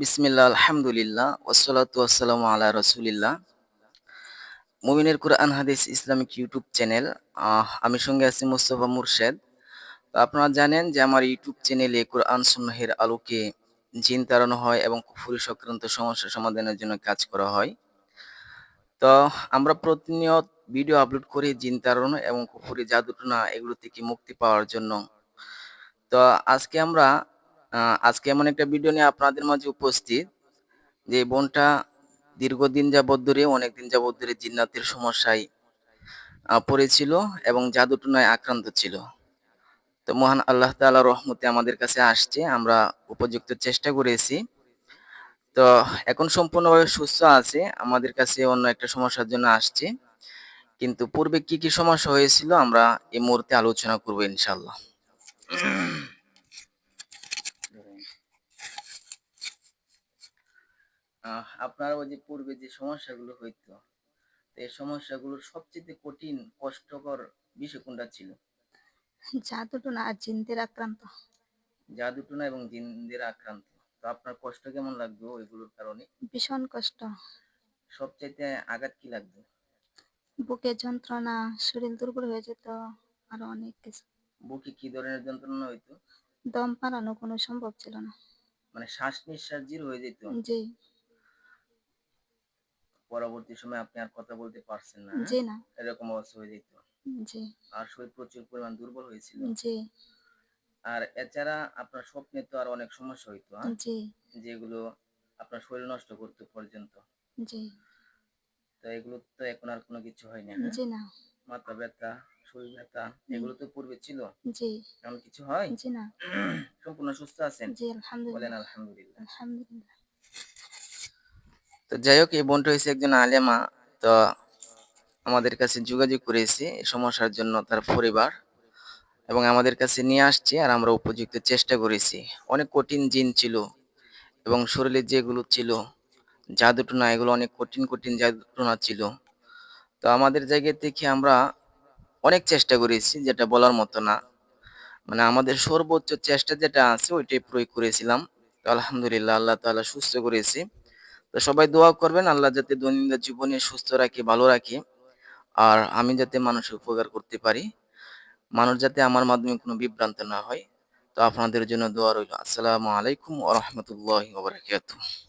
বিসমিল্লাহ, আলহামদুলিল্লাহ ওসলাতু আসসালামু আলা রসুলিল্লাহ। মুমিনের কুরআন, হাদিস, ইসলামিক ইউটিউব চ্যানেল আমি সঙ্গে আছি মোস্তফা মুর্শেদ। আপনারা জানেন যে আমার ইউটিউব চ্যানেলে কোরআন সুন্নাহের আলোকে জিন তাড়ানো হয় এবং কুফুরি সংক্রান্ত সমস্যা সমাধানের জন্য কাজ করা হয়। তো আমরা প্রতিনিয়ত ভিডিও আপলোড করি জিন তাড়ানো এবং কুফুরি জাদুটনা এগুলো থেকে মুক্তি পাওয়ার জন্য। তো আজকে আমরা আজকে এমন একটা ভিডিও নিয়ে আপনাদের মাঝে উপস্থিত যে বোনটা দীর্ঘদিন যাবৎ ধরে, অনেকদিন যাবৎ ধরে জিন্নাতের সমস্যায় পড়েছিল এবং জাদুটনায় আক্রান্ত ছিল। তো মহান আল্লাহ তাআলা রহমতে আমাদের কাছে আসছে, আমরা উপযুক্ত চেষ্টা করেছি। তো এখন সম্পূর্ণভাবে সুস্থ আছে, আমাদের কাছে অন্য একটা সমস্যার জন্য আসছে। কিন্তু পূর্বে কি কি সমস্যা হয়েছিল, আমরা এই মুহূর্তে আলোচনা করব ইনশাল্লাহ আপনার ওই যে পূর্বে যে সমস্যাগুলো হইতো এই সমস্যাগুলোর সবচেয়ে কঠিন কষ্টকর বিষয় কোনটা ছিল? জাদুটনা আর জিনদের আক্রান্ত। জাদুটনা এবং জিনদের আক্রান্ত। তো আপনার কষ্ট কেমন লাগতো ওইগুলোর কারণে? ভীষণ কষ্ট। সবচাইতে আঘাত কি লাগতো বুকে যন্ত্রণা শরীর দুর্বল হয়ে যেত আরও অনেক কিছু। বুকে কি ধরনের যন্ত্রণা হইতো? দম পালানো কোনো সম্ভব ছিল না। মানে শ্বাস নিঃশ্বাস জির হয়ে যেত? জি। পরবর্তী সময় আপনি আর কথা বলতে পারছেন না হ্যাঁ? জি না। এরকম অবস্থা হয়ে যেত। জি। আর শরীর প্রচুর পরিমাণ দুর্বল হয়েছিল। জি। আর এছাড়া আপনার স্বপ্নে তো আর অনেক সমস্যা হইতো হ্যাঁ? জি। যেগুলো আপনার শরীর নষ্ট করতে পর্যন্ত। জি। তো এগুলো তো এখন আর কোনো কিছু হয় না হ্যাঁ? জি না। মাথা ব্যথা শরীর ব্যথা এগুলো তো পূর্বে ছিল। জি। এমন কিছু হয়? জি না। সম্পূর্ণ সুস্থ আছেন? জি আলহামদুলিল্লাহ। বলেন আলহামদুলিল্লাহ আলহামদুলিল্লাহ। আলহামদুলিল্লাহ। তো যাই হোক এই বোনটা হয়েছে একজন আলেমা। তো আমাদের কাছে যোগাযোগ করেছে এই সমস্যার জন্য তার পরিবার এবং আমাদের কাছে নিয়ে আসছে আর আমরা উপযুক্ত চেষ্টা করেছি। অনেক কঠিন জিন ছিল এবং শরীরে যেগুলো ছিল, জাদুটনা, এগুলো অনেক কঠিন কঠিন জাদুটনা ছিল। তো আমাদের জায়গা থেকে আমরা অনেক চেষ্টা করেছি যেটা বলার মতো না। মানে আমাদের সর্বোচ্চ চেষ্টা যেটা আছে, ওইটাই প্রয়োগ করেছিলাম। তো আলহামদুলিল্লাহ, আল্লাহ তাআলা সুস্থ করেছে। তো সবাই দোয়া করবেন, আল্লাহ যাতে দৈনন্দিন জীবনে সুস্থ রাখে, ভালো রাখে, আর আমি যাতে মানুষের উপকার করতে পারি। মানুষ যাতে আমার মাধ্যমে কোনো বিভ্রান্ত না হয়। তো আপনাদের জন্য দোয়া রইল। আসসালামু আলাইকুম ওয়া রাহমাতুল্লাহি ওয়া বারাকাতুহু।